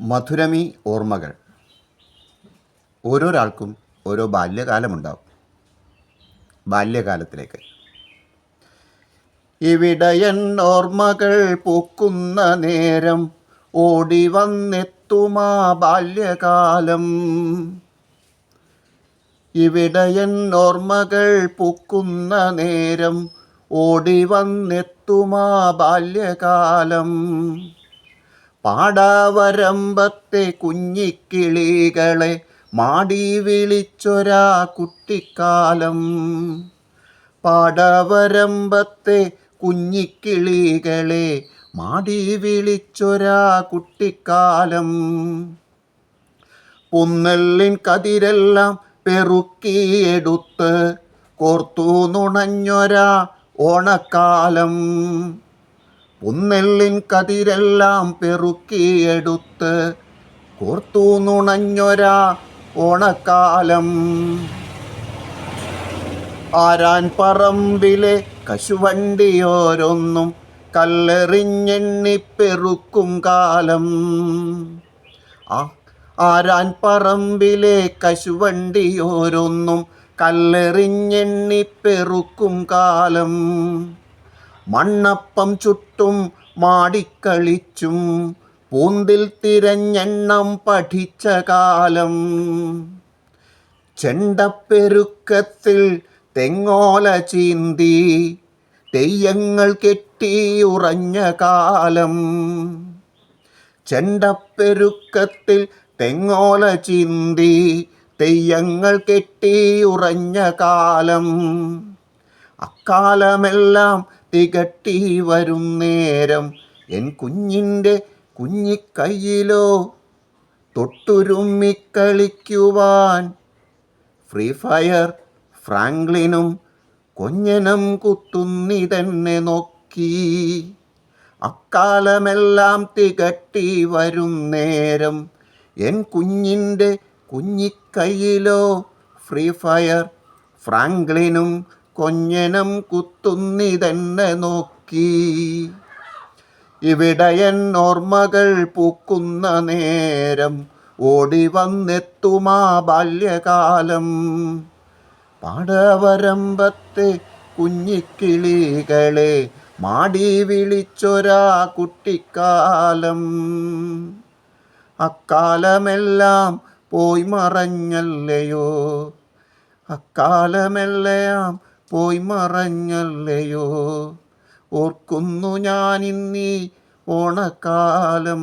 മധുരമി ഓർമ്മകൾ. ഓരോരാൾക്കും ഓരോ ബാല്യകാലമുണ്ടാവും. ബാല്യകാലത്തിലേക്ക്. ഇവിടയൻ ഓർമ്മകൾ പൂക്കുന്ന നേരം ഓടി വന്നെത്തുമാ ബാല്യകാലം. ഇവിടയൻ ഓർമ്മകൾ പൂക്കുന്ന നേരം ഓടി വന്നെത്തുമാ ബാല്യകാലം. പാടാവരമ്പത്തെ കുഞ്ഞിക്കിളികളെ മാടി വിളിച്ചൊരാ കുട്ടിക്കാലം. പാടവരമ്പത്തെ കുഞ്ഞിക്കിളികളെ മാടി വിളിച്ചൊരാ കുട്ടിക്കാലം. പുന്നെല്ലിൻ കതിരെല്ലാം പെറുക്കിയെടുത്ത് കോർത്തു നുണഞ്ഞൊരാ ഓണക്കാലം. പുന്നെല്ലിൻ കതിരെല്ലാം പെറുക്കിയെടുത്ത് കോർത്തു നുണഞ്ഞൊരാ ഓണക്കാലം. ആരാൻ പറമ്പിലെ കശുവണ്ടിയോരൊന്നും കല്ലെറിഞ്ഞെണ്ണിപ്പെറുക്കും കാലം. ആ ആരാൻ പറമ്പിലെ കശുവണ്ടിയോരൊന്നും കല്ലെറിഞ്ഞെണ്ണിപ്പെറുക്കും കാലം. മണ്ണപ്പം ചുട്ടും മാടിക്കളിച്ചും പൂന്തിൽ തിരഞ്ഞെണ്ണം പഠിച്ച കാലം. ചെണ്ടപ്പെരുക്കത്തിൽ തെങ്ങോല ചീന്തി തെയ്യങ്ങൾ കെട്ടി ഉറഞ്ഞ കാലം. ചെണ്ടപ്പെരുക്കത്തിൽ തെങ്ങോല ചീന്തി തെയ്യങ്ങൾ കെട്ടി ഉറഞ്ഞ കാലം. അക്കാലമെല്ലാം തികട്ടി വരും നേരം എൻ കുഞ്ഞിന്റെ കുഞ്ഞിക്കൈയിലോ തൊട്ടുരുമ്മിക്കളിക്കുവാൻ ഫ്രീ ഫയർ ഫ്രാങ്ക്ലിനും കൊഞ്ഞനം കുത്തുന്നി തന്നെ നോക്കി. അക്കാലമെല്ലാം തികട്ടി വരും നേരം എൻ കുഞ്ഞിന്റെ കുഞ്ഞിക്കൈയിലോ ഫ്രീ ഫയർ ഫ്രാങ്ക്ലിനും കൊഞ്ഞനം കുത്തുന്നിതെന്നെ നോക്കി. ഇവിടയൻ ഓർമ്മകൾ പൂക്കുന്ന നേരം ഓടി വന്നെത്തുമാ ബാല്യകാലം. പാടവരമ്പത്തെ കുഞ്ഞിക്കിളികളെ മാടി വിളിച്ചൊരാ കുട്ടിക്കാലം. അക്കാലമെല്ലാം പോയി മറഞ്ഞല്ലയോ? അക്കാലമെല്ലാം പോയി മറഞ്ഞല്ലയോ? ഓർക്കുന്നു ഞാനിന്നീ ഓണക്കാലം.